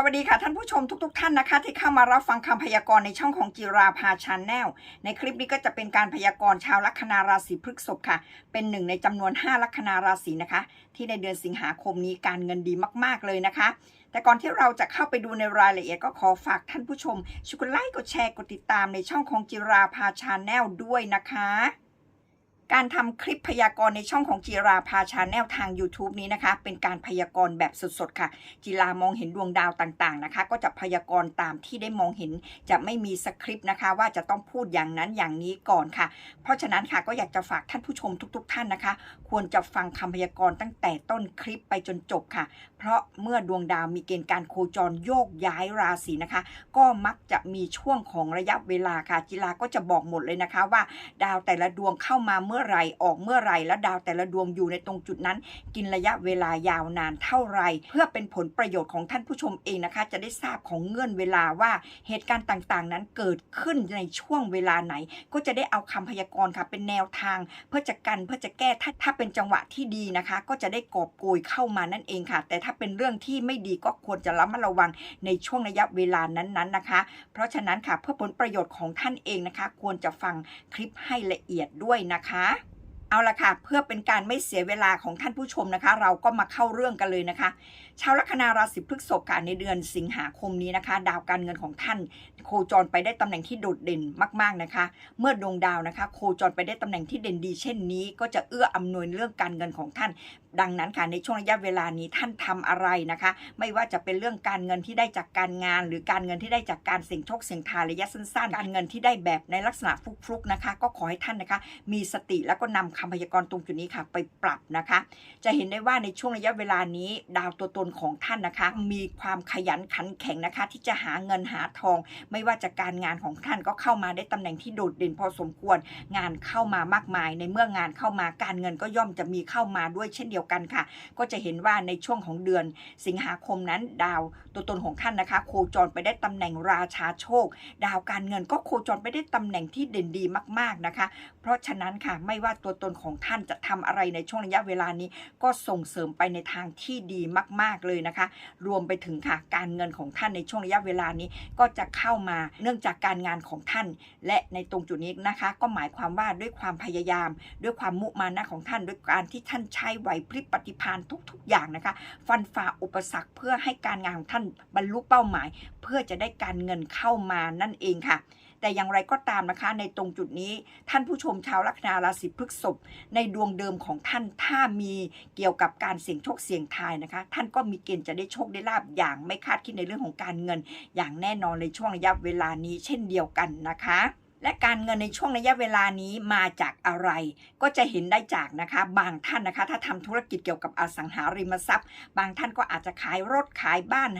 สวัสดีค่ะท่านผู้ชมทุกๆท่านนะคะ ที่เข้ามารับฟังคำพยากรณ์ในช่องของจิราภาชาแนลในคลิปนี้ก็จะเป็นการพยากรณ์ชาวลัคนาราศีพฤษภค่ะ เป็นหนึ่งในจำนวน 5 ลัคนาราศีนะคะ ที่ในเดือนสิงหาคมนี้การเงินดีมาก ๆเลยนะคะ แต่ก่อนที่เราจะเข้าไปดูในรายละเอียดก็ขอฝากท่านผู้ชมช่วยกดไลค์กดแชร์กดติดตามในช่องของจิราภาชาแนลด้วยนะคะ การทำคลิปพยากรณ์ในช่องของจิราภาชาแนลทาง YouTube นี้นะคะ เป็นการพยากรณ์แบบสดๆค่ะจิรามองเห็นดวงดาวต่างๆนะคะ ก็จะพยากรณ์ตามที่ได้มองเห็นจะไม่มีสคริปต์นะคะ ว่าจะต้องพูดอย่างนั้นอย่างนี้ก่อนค่ะ เพราะฉะนั้นค่ะก็อยากจะฝากท่านผู้ชมทุก ๆ ท่านนะคะ ควรจะฟังคำพยากรณ์ตั้งแต่ต้นคลิปไปจนจบค่ะ เพราะเมื่อดวงดาวมีเกณฑ์การโคจรโยกย้ายราศีนะคะ ก็มักจะมีช่วงของระยะเวลาค่ะจิราก็จะบอกหมดเลยนะคะ ว่าดาวแต่ละดวงเข้ามาเมื่อื่อไรออกเมื่อไรและดาวแต่ละดวงอยู่ในตรงจุดนั้น กินระยะเวลายาวนานเท่าไร เพื่อเป็นผลประโยชน์ของท่านผู้ชมเองนะคะ จะได้ทราบของเงื่อนเวลาว่าเหตุการณ์ต่างๆ นั้นเกิดขึ้นในช่วงเวลาไหน ก็จะได้เอาคำพยากรณ์ค่ะเป็นแนวทาง เพื่อจะกันเพื่อจะแก้ถ้าถ้าเป็นจังหวะที่ดีนะคะ ก็จะได้กอบโกยเข้ามานั่นเองค่ะ แต่ถ้าเป็นเรื่องที่ไม่ดีก็ควรจะระมัดระวังในช่วงระยะเวลานั้นๆนะคะ เพราะฉะนั้นค่ะเพื่อผลประโยชน์ของท่านเองนะคะ ควรจะฟังคลิปให้ละเอียดด้วยนะคะ เอาละค่ะ เพื่อเป็นการไม่เสียเวลาของท่านผู้ชมนะคะ เราก็มาเข้าเรื่องกันเลยนะคะชาวลัคนาราศีพฤษภค่ะในเดือนสิงหาคมนี้นะคะ ดาวการเงินของท่าน โคจรไปได้ตำแหน่งที่โดดเด่นมาก ๆนะคะ เมื่อดวงดาวนะคะ โคจรไปได้ตำแหน่งที่เด่นดี เช่นนี้ ก็จะเอื้ออำนวยเรื่องการเงินของท่าน ดังนั้นค่ะในช่วงระยะเวลานี้ท่านทำอะไรนะคะ ไม่ว่าจะเป็นเรื่องการเงินที่ได้จากการงาน หรือการเงินที่ได้จากการเสี่ยงโชคเสี่ยงทายระยะสั้นๆ การเงินที่ได้แบบในลักษณะฟุกๆนะคะ ก็ขอให้ท่านนะคะ มีสติแล้วก็นำคำพยากรณ์ตรงจุดนี้ค่ะ ไปปรับนะคะ จะเห็นได้ว่าในช่วงระยะเวลานี้ ดาวตัวตนของท่านนะคะ มีความขยันขันแข็งนะคะ ที่จะหาเงินหาทอง ไม่ว่าจะการงานของท่านก็เข้ามาได้ตำแหน่งที่โดดเด่นพอสมควร งานเข้ามามากมาย ในเมื่องานเข้ามาการเงินก็ย่อมจะมีเข้ามาด้วยเช่นเดียวกันค่ะ ก็จะเห็นว่าในช่วงของเดือน สิงหาคมนั้น ดาวตัวตนของท่านนะคะ โคจรไปได้ตำแหน่งราชาโชค ดาวการเงินก็โคจรไปได้ตำแหน่งที่เด่นดีมาก ๆนะคะ เพราะฉะนั้นค่ะไม่ว่าตัวตนของท่านจะทำอะไรในช่วงระยะเวลานี้ก็ส่งเสริมไปในทางที่ดีมาก ๆเลยนะคะ รวมไปถึงค่ะการเงินของท่านในช่วงระยะเวลานี้ก็จะเข้ามาเนื่องจากการงานของท่าน และในตรงจุดนี้นะคะ ก็หมายความว่าด้วยความพยายาม ด้วยความมุมานะของท่าน ด้วยการที่ท่านใช้ไหวพริบปฏิภาณทุก ๆ อย่างนะคะ ฟันฝ่าอุปสรรคเพื่อให้การงานของท่านบรรลุเป้าหมาย พื่อจะได้การเงินเข้ามานั่นเองค่ะ แต่อย่างไรก็ตามนะคะ ในตรงจุดนี้ท่านผู้ชมชาวลัคนาราศีพฤษภในดวงเดิมของท่านถ้ามีเกี่ยวกับการเสี่ยงโชคเสี่ยงทายนะคะ ท่านก็มีเกณฑ์จะได้โชคได้ลาบอย่างไม่คาดคิดในเรื่องของการเงิน อย่างแน่นอนในช่วงระยะเวลานี้เช่นเดียวกันนะคะ และการเงินในช่วงระยะเวลานี้มาจากอะไร ก็จะเห็นได้จากนะคะ บางท่านนะคะ ถ้าทำธุรกิจเกี่ยวกับอสังหาริมทรัพย์ บางท่านก็อาจจะขายรถขายบ้าน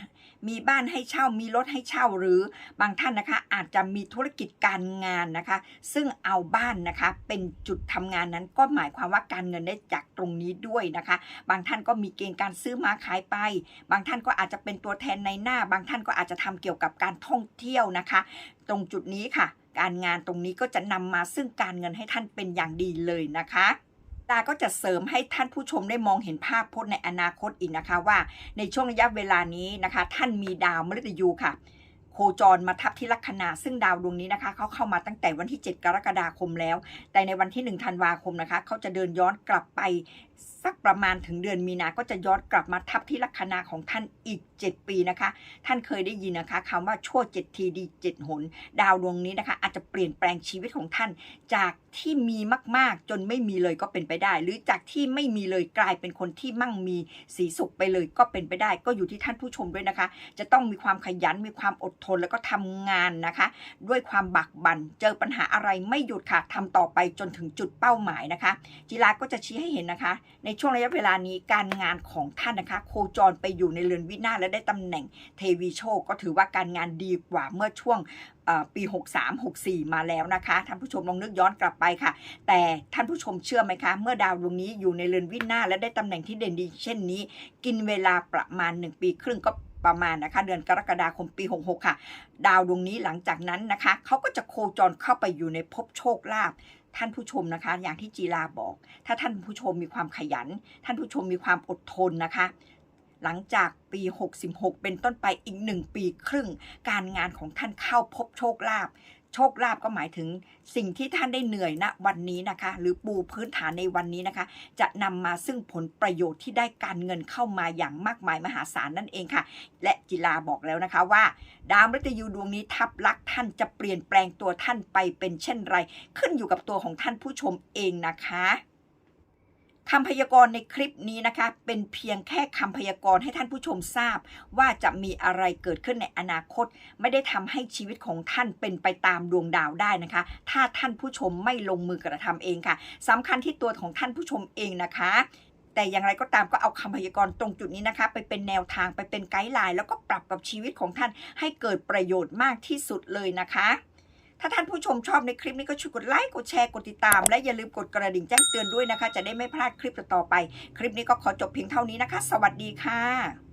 มีบ้านให้เช่า มีรถให้เช่า หรือบางท่านนะคะ อาจจะมีธุรกิจการงานนะคะ ซึ่งเอาบ้านนะคะ เป็นจุดทำงานนั้นก็หมายความว่าการเงินได้จากตรงนี้ด้วยนะคะ บางท่านก็มีเกณฑ์การซื้อมาขายไป บางท่านก็อาจจะเป็นตัวแทนในหน้า บางท่านก็อาจจะทำเกี่ยวกับการท่องเที่ยวนะคะ ตรงจุดนี้ค่ะ การงานตรงนี้ก็จะนำมาซึ่งการเงินให้ท่านเป็นอย่างดีเลยนะคะตาก็จะเสริมให้ท่านผู้ชมได้มองเห็นภาพพจน์ในอนาคตอีกนะคะว่าในช่วงระยะเวลานี้นะคะ ท่านมีดาวมฤตยูค่ะ โคจรมาทับที่ลัคนาซึ่งดาวดวงนี้นะคะเขาเข้ามาตั้งแต่วันที่ 7 กรกฎาคมแล้ว แต่ในวันที่ 1 ธันวาคมนะคะเขาจะเดินย้อนกลับไป สักประมาณถึงเดือนมีนาก็จะย้อนกลับมาทับที่ลัคนาของท่านอีก 7 ปีนะคะ ท่านเคยได้ยินนะคะคำว่าชั่วเจ็ดทีดีเจ็ดหน ดาวดวงนี้นะคะ อาจจะเปลี่ยนแปลงชีวิตของท่าน จากที่มีมากๆ จนไม่มีเลยก็เป็นไปได้ หรือจากที่ไม่มีเลยกลายเป็นคนที่มั่งมีสีสุขไปเลยก็เป็นไปได้ ก็อยู่ที่ท่านผู้ชมด้วยนะคะ จะต้องมีความขยันมีความอดทนแล้วก็ทำงานนะคะ ด้วยความบักบัน่นเจอปัญหาอะไรไม่หยุดค่ะทำต่อไปจนถึงจุดเป้าหมายนะคะจิราก็จะชี้ให้เห็นนะคะในช่วงระยะเวลานี้การงานของท่านนะคะ โคจรไปอยู่ในเรือนวินาศและได้ตำแหน่งเทวีโชค ก็ถือว่าการงานดีกว่าเมื่อช่วงปี 63 64 มาแล้วนะคะ ท่านผู้ชมลองนึกย้อนกลับไปค่ะ แต่ท่านผู้ชมเชื่อไหมคะ เมื่อดาวดวงนี้อยู่ในเรือนวินาศและได้ตำแหน่งที่เด่นดี เช่นนี้ กินเวลาประมาณ 1 ปีครึ่งก็ประมาณนะคะเดือนกรกฎาคมปี 66 ค่ะ ดาวดวงนี้หลังจากนั้นนะคะเขาก็จะโคจรเข้าไปอยู่ในภพโชคลาภ ท่านผู้ชมนะคะ อย่างที่จีลาบอก ถ้าท่านผู้ชมมีความขยัน ท่านผู้ชมมีความอดทนนะคะ หลังจากปี 66 เป็นต้นไปอีกหนึ่งปีครึ่ง การงานของท่านเข้าพบโชคลาภ โชคลาภก็หมายถึงสิ่งที่ท่านได้เหนื่อยณวันนี้นะคะ หรือปูพื้นฐานในวันนี้นะคะ จะนำมาซึ่งผลประโยชน์ที่ได้การเงินเข้ามาอย่างมากมายมหาศาลนั่นเองค่ะ และจิลาบอกแล้วนะคะว่า ดาวมฤตยูดวงนี้ทับลักท่านจะเปลี่ยนแปลงตัวท่านไปเป็นเช่นไร ขึ้นอยู่กับตัวของท่านผู้ชมเองนะคะ คำพยากรณ์ในคลิปนี้นะคะ เป็นเพียงแค่คำพยากรณ์ให้ท่านผู้ชมทราบ ว่าจะมีอะไรเกิดขึ้นในอนาคต ไม่ได้ทำให้ชีวิตของท่านเป็นไปตามดวงดาวได้นะคะ ถ้าท่านผู้ชมไม่ลงมือกระทำเองค่ะสำคัญที่ตัวของท่านผู้ชมเองนะคะแต่อย่างไรก็ตามก็เอาคำพยากรณ์ตรงจุดนี้นะคะ ไปเป็นแนวทางไปเป็นไกด์ไลน์แล้วก็ปรับกับชีวิตของท่านให้เกิดประโยชน์มากที่สุดเลยนะคะ ถ้าท่านผู้ชมชอบในคลิปนี้ก็ช่วยกดไลค์กดแชร์กดติดตาม และอย่าลืมกดกระดิ่งแจ้งเตือนด้วยนะคะ จะได้ไม่พลาดคลิปต่อๆไป คลิปนี้ก็ขอจบเพียงเท่านี้นะคะ สวัสดีค่ะ